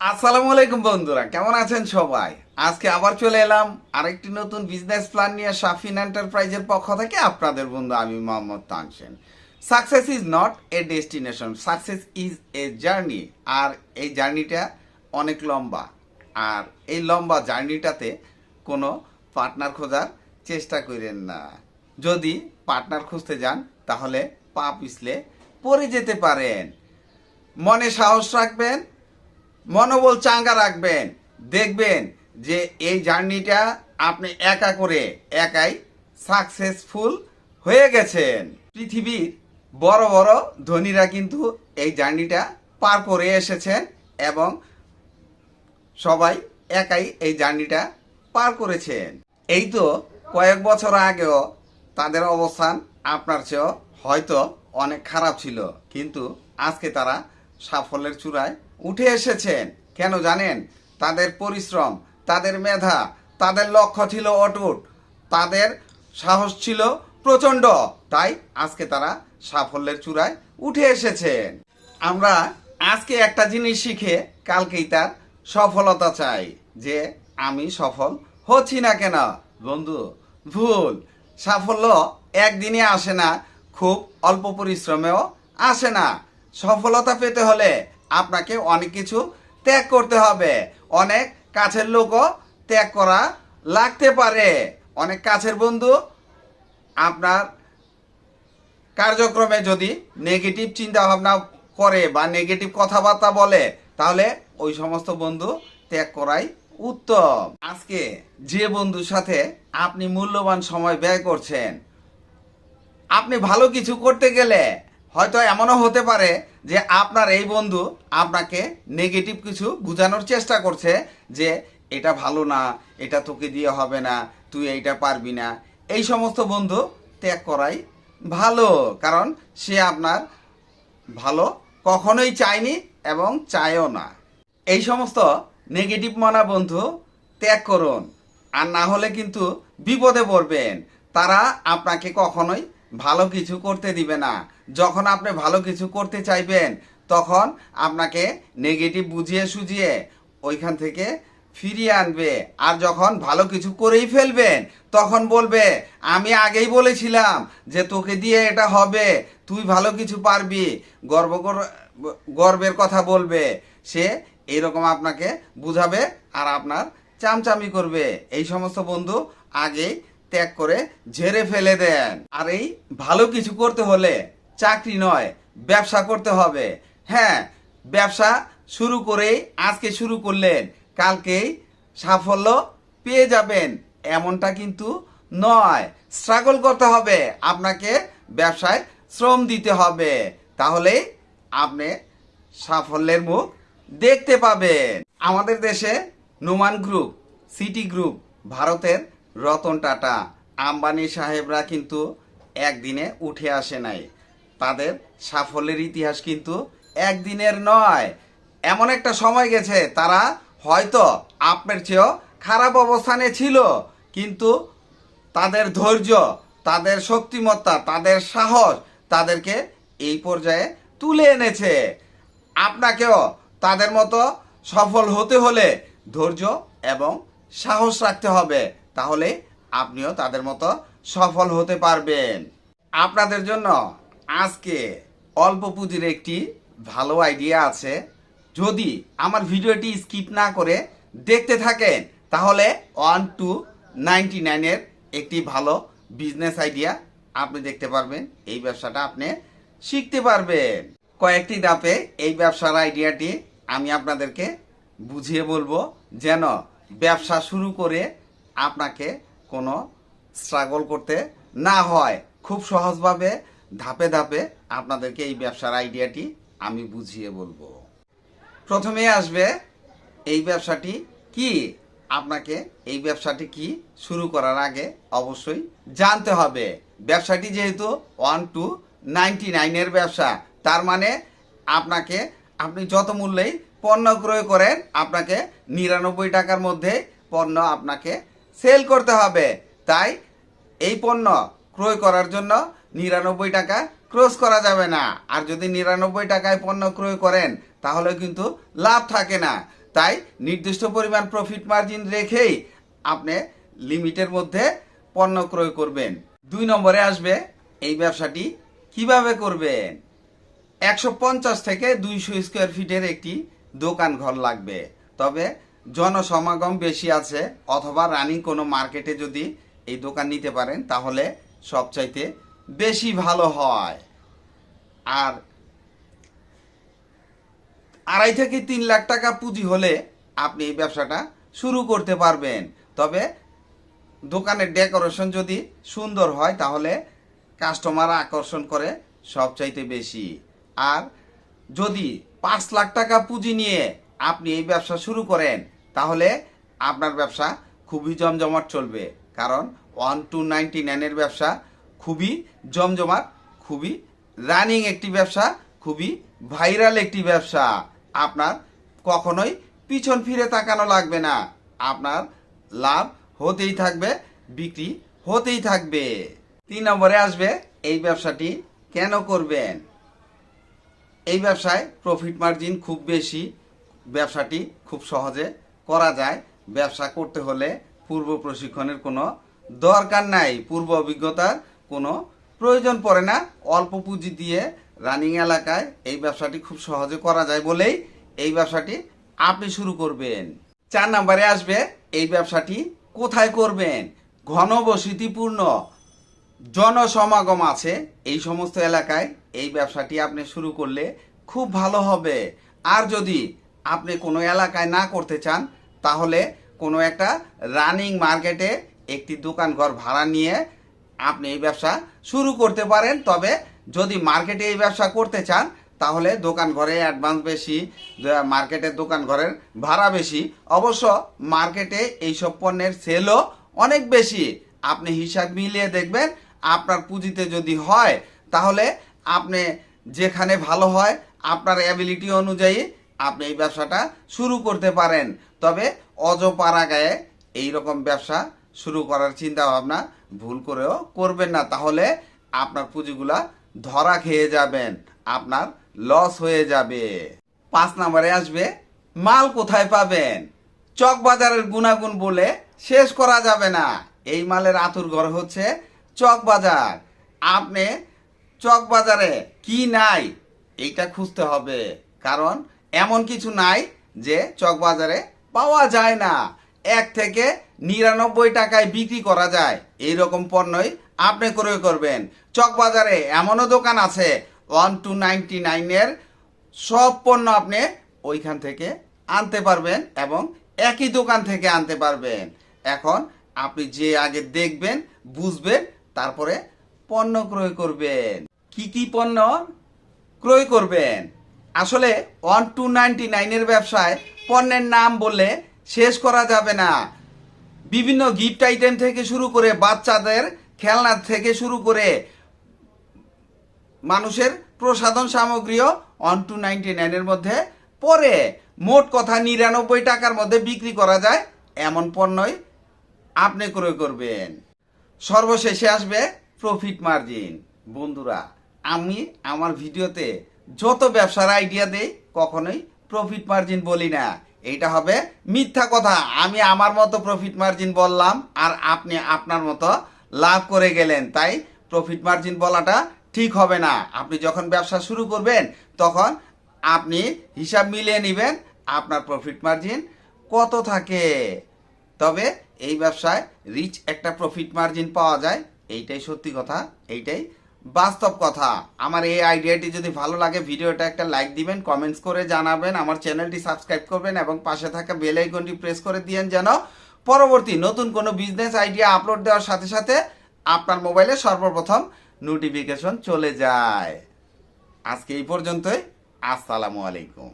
আসসালামু আলাইকুম বন্ধুরা, কেমন আছেন সবাই? আজকে আবার চলে এলাম আরেকটি নতুন বিজনেস প্ল্যান নিয়ে শাফিন এন্টারপ্রাইজের পক্ষ থেকে আপনাদের বন্ধু আমি Mohammad Tansen. Success is not a destination success is a journey আর এই জার্নিটা অনেক লম্বা, আর এই লম্বা জার্নিটাতে কোনো পার্টনার খোঁজার চেষ্টা করেন না। যদি পার্টনার খুঁজতে যান, তাহলে পা পিছলে পড়ে যেতে পারেন। মনে সাহস রাখবেন মনোবল চাঙ্গা রাখবেন। দেখবেন যে এই জার্নিটা আপনি একা করে একাই সাকসেসফুল হয়ে গেছেন। পৃথিবীর বড় বড় ধনীরা কিন্তু এই জার্নিটা পার করে এসেছেন এবং সবাই একাই এই জার্নিটা পার করেছেন। এই তো কয়েক বছর আগেও তাদের অবস্থান আপনার চেয়েও হয়তো অনেক খারাপ ছিল, কিন্তু আজকে তারা সাফল্যের চূড়ায় উঠে এসেছেন। কেন জানেন? তাদের পরিশ্রম, তাদের মেধা, তাদের লক্ষ্য ছিল অটুট, তাদের সাহস ছিল প্রচণ্ড। তাই আজকে তারা সাফল্যের চূড়ায় উঠে এসেছেন। আমরা আজকে একটা জিনিস শিখে কালকেই তার সফলতা চাই, যে আমি সফল হচ্ছি না কেন? বন্ধু, ভুল। সাফল্য একদিনে আসে না, খুব অল্প পরিশ্রমেও আসে না। সফলতা পেতে হলে আপনাকে অনেক কিছু ত্যাগ করতে হবে। অনেক কাছের লোকও ত্যাগ করা লাগতে পারে। অনেক কাছের বন্ধু আপনার কার্যক্রমে যদি নেগেটিভ চিন্তা ভাবনা করে বা নেগেটিভ কথাবার্তা বলে, তাহলে ওই সমস্ত বন্ধু ত্যাগ করাই উত্তম। আজকে যে বন্ধুর সাথে আপনি মূল্যবান সময় ব্যয় করছেন, আপনি ভালো কিছু করতে গেলে হয়তো এমনও হতে পারে যে আপনার এই বন্ধু আপনাকে নেগেটিভ কিছু বোঝানোর চেষ্টা করছে যে এটা ভালো না, এটা তোকে দিয়ে হবে না, তুই এইটা পারবি না। এই সমস্ত বন্ধু ত্যাগ করাই ভালো, কারণ সে আপনার ভালো কখনোই চায়নি এবং চায়ও না। এই সমস্ত নেগেটিভ মনা বন্ধু ত্যাগ করুন, আর না হলে কিন্তু বিপদে পড়বেন। তারা আপনাকে কখনোই ভালো কিছু করতে দিবে না। যখন আপনি ভালো কিছু করতে চাইবেন, তখন আপনাকে নেগেটিভ বুঝিয়ে সুঝিয়ে ওইখান থেকে ফিরিয়ে আনবে। আর যখন ভালো কিছু করেই ফেলবেন, তখন বলবে, আমি আগেই বলেছিলাম যে তোকে দিয়ে এটা হবে, তুই ভালো কিছু পারবি। গর্ব গর্বের কথা বলবে। সে এইরকম আপনাকে বুঝাবে আর আপনার চামচামি করবে। এই সমস্ত বন্ধু আগেই ত্যাগ করে ঝেড়ে ফেলে দেন। আর এই ভালো কিছু করতে হলে চাকরি নয়, ব্যবসা করতে হবে। হ্যাঁ ব্যবসা শুরু করেই আজকে শুরু করলেন, কালকেই সাফল্য পেয়ে যাবেন। এমনটা কিন্তু নয় স্ট্রাগল করতে হবে, আপনাকে ব্যবসায় শ্রম দিতে হবে। তাহলে আপনি সাফল্যের মুখ দেখতে পাবেন। আমাদের দেশে নোমান গ্রুপ সিটি গ্রুপ ভারতের রতন টাটা। আম্বানি সাহেবরা কিন্তু একদিনে উঠে আসে নাই। তাদের সাফল্যের ইতিহাস কিন্তু একদিনের নয়। এমন একটা সময় গেছে, তারা হয়তো আপনার চেয়েও খারাপ অবস্থানে ছিল, কিন্তু তাদের ধৈর্য, তাদের শক্তিমত্তা, তাদের সাহস তাদেরকে এই পর্যায়ে তুলে এনেছে। আপনাকেও তাদের মতো সফল হতে হলে ধৈর্য এবং সাহস রাখতে হবে। তাহলে আপনিও তাদের মতো সফল হতে পারবেন। আপনাদের জন্য আজকে অল্প পুঁজির একটি ভালো আইডিয়া আছে। যদি আমার ভিডিওটি স্কিপ না করে দেখতে থাকেন, তাহলে ওয়ান টু নাইনটি নাইনের একটি ভালো বিজনেস আইডিয়া আপনি দেখতে পারবেন। এই ব্যবসাটা আপনি শিখতে পারবেন। কয়েকটি ধাপে এই ব্যবসার আইডিয়াটি আমি আপনাদেরকে বুঝিয়ে বলব, যেন ব্যবসা শুরু করে আপনাকে কোনো স্ট্রাগল করতে না হয়। খুব সহজভাবে ধাপে ধাপে আপনাদেরকে এই ব্যবসার আইডিয়াটি আমি বুঝিয়ে বলব। প্রথমে আসবে এই ব্যবসাটি কি? আপনাকে এই ব্যবসাটি কি শুরু করার আগে অবশ্যই জানতে হবে। ব্যবসাটি যেহেতু ওয়ান টু নাইনটি নাইনের ব্যবসা, তার মানে আপনাকে, আপনি যত মূল্যেই পণ্য ক্রয় করেন, আপনাকে নিরানব্বই টাকার মধ্যে পণ্য আপনাকে সেল করতে হবে। তাই এই পণ্য ক্রয় করার জন্য নিরানব্বই টাকা ক্রস করা যাবে না। আর যদি নিরানব্বই টাকায় পণ্য ক্রয় করেন, তাহলে কিন্তু লাভ থাকে না। তাই নির্দিষ্ট পরিমাণ প্রফিট মার্জিন রেখেই আপনি লিমিটের মধ্যে পণ্য ক্রয় করবেন। দুই নম্বরে আসবে এই ব্যবসাটি কীভাবে করবেন? একশো পঞ্চাশ থেকে দুইশো স্কোয়ার ফিটের একটি দোকান ঘর লাগবে। তবে জনসমাগম বেশি আছে, অথবা রানিং কোনো মার্কেটে যদি এই দোকান নিতে পারেন, তাহলে সবচাইতে বেশি ভালো হয়। আর আড়াই থেকে তিন লাখ টাকা পুঁজি হলে আপনি এই ব্যবসাটা শুরু করতে পারবেন। তবে দোকানের ডেকোরেশন যদি সুন্দর হয়, তাহলে কাস্টমার আকর্ষণ করে সবচাইতে বেশি। আর যদি পাঁচ লাখ টাকা পুঁজি নিয়ে আপনি এই ব্যবসা শুরু করেন তাহলে আপনার ব্যবসা খুবই জমজমাট চলবে। কারণ ওয়ান টু নাইনটি নাইনের ব্যবসা খুবই জমজমাট, খুবই রানিং একটি ব্যবসা, খুবই ভাইরাল একটি ব্যবসা। আপনার কখনোই পিছন ফিরে তাকানো লাগবে না। আপনার লাভ হতেই থাকবে, বিক্রি হতেই থাকবে। তিন নম্বরে আসবে, এই ব্যবসাটি কেন করবেন? এই ব্যবসায় প্রফিট মার্জিন খুব বেশি, ব্যবসাটি খুব সহজে করা যায়, ব্যবসা করতে হলে পূর্ব প্রশিক্ষণের কোনো দরকার নাই। পূর্ব অভিজ্ঞতার কোনো প্রয়োজন পড়ে না। অল্প পুঁজি দিয়ে রানিং এলাকায় এই ব্যবসাটি খুব সহজে করা যায় বলেই এই ব্যবসাটি আপনি শুরু করবেন। চার নম্বরে আসবে, এই ব্যবসাটি কোথায় করবেন? ঘনবসতিপূর্ণ জনসমাগম আছে। এই সমস্ত এলাকায় এই ব্যবসাটি আপনি শুরু করলে খুব ভালো হবে। আর যদি আপনি কোনো এলাকায় না করতে চান তাহলে কোনো একটা রানিং মার্কেটে একটি দোকান ঘর ভাড়া নিয়ে আপনি এই ব্যবসা শুরু করতে পারেন। তবে যদি মার্কেটে এই ব্যবসা করতে চান, তাহলে দোকান ঘরে অ্যাডভান্স বেশি মার্কেটের দোকান ঘরের ভাড়া বেশি। অবশ্য মার্কেটে এইসব পণ্যের সেলও অনেক বেশি। আপনি হিসাব মিলিয়ে দেখবেন, আপনার পুঁজিতে যদি হয়, তাহলে আপনি যেখানে ভালো হয়, আপনার অ্যাবিলিটি অনুযায়ী আপনি এই ব্যবসাটা শুরু করতে পারেন। তবে অজপাড়া গায়ে এইরকম ব্যবসা শুরু করার চিন্তা ভাবনা ভুল করেও করবেন না। তাহলে আপনার পুঁজিগুলা ধরা খেয়ে যাবেন, আপনার লস হয়ে যাবে। পাঁচ নম্বরে আসবে, মাল কোথায় পাবেন? চক বাজারের গুণাগুণ বলে শেষ করা যাবে না। এই মালের আতুর ঘর হচ্ছে চক বাজার। আপনি চক বাজারে কি নাই এইটা খুঁজতে হবে। কারণ এমন কিছু নাই যে চক বাজারে পাওয়া যায় না। এক থেকে নিরানব্বই টাকায় বিক্রি করা যায়। এই রকম পণ্যই আপনি ক্রয় করবেন। চক বাজারে এমনও দোকান আছে ওয়ান টু নাইনটি নাইনের সব পণ্য আপনি ওইখান থেকে আনতে পারবেন এবং একই দোকান থেকে আনতে পারবেন। এখন আপনি যে আগে দেখবেন, বুঝবেন, তারপরে পণ্য ক্রয় করবেন। কি কি পণ্য ক্রয় করবেন? আসলে ওয়ান টু নাইনটি নাইনের ব্যবসায় পণ্যের নাম বললে শেষ করা যাবে না। বিভিন্ন গিফট আইটেম থেকে শুরু করে বাচ্চাদের খেলনা থেকে শুরু করে মানুষের প্রসাধন সামগ্রীও ওয়ান টু নাইনটি নাইনের মধ্যে পরে মোট কথা নিরানব্বই টাকার মধ্যে বিক্রি করা যায় এমন পণ্যই আপনি ক্রয় করবেন। সর্বশেষে আসবে প্রফিট মার্জিন বন্ধুরা, আমি আমার ভিডিওতে যত ব্যবসার আইডিয়া দেই, কখনোই প্রফিট মার্জিন বলি না। এইটা হবে মিথ্যা কথা। আমি আমার মতো প্রফিট মার্জিন বললাম আর আপনি আপনার মতো লাভ করে গেলেন। তাই প্রফিট মার্জিন বলাটা ঠিক হবে না। আপনি যখন ব্যবসা শুরু করবেন, তখন আপনি হিসাব মিলিয়ে নেবেন আপনার প্রফিট মার্জিন কত থাকে। তবে এই ব্যবসায় রিচ একটা প্রফিট মার্জিন পাওয়া যায়। এইটাই সত্যি কথা, এইটাই বাস্তব কথা। আমার এই আইডিয়াটি যদি ভালো লাগে, ভিডিওটা একটা লাইক দিবেন কমেন্টস করে জানাবেন, আমার চ্যানেলটি সাবস্ক্রাইব করবেন এবং পাশে থাকা বেল আইকনটি প্রেস করে দিয়েন যেন পরবর্তী নতুন কোনো বিজনেস আইডিয়া আপলোড দেওয়ার সাথে সাথে আপনার মোবাইলে সর্বপ্রথম নোটিফিকেশন চলে যায়। আজকে এই পর্যন্তই। আসসালামু আলাইকুম।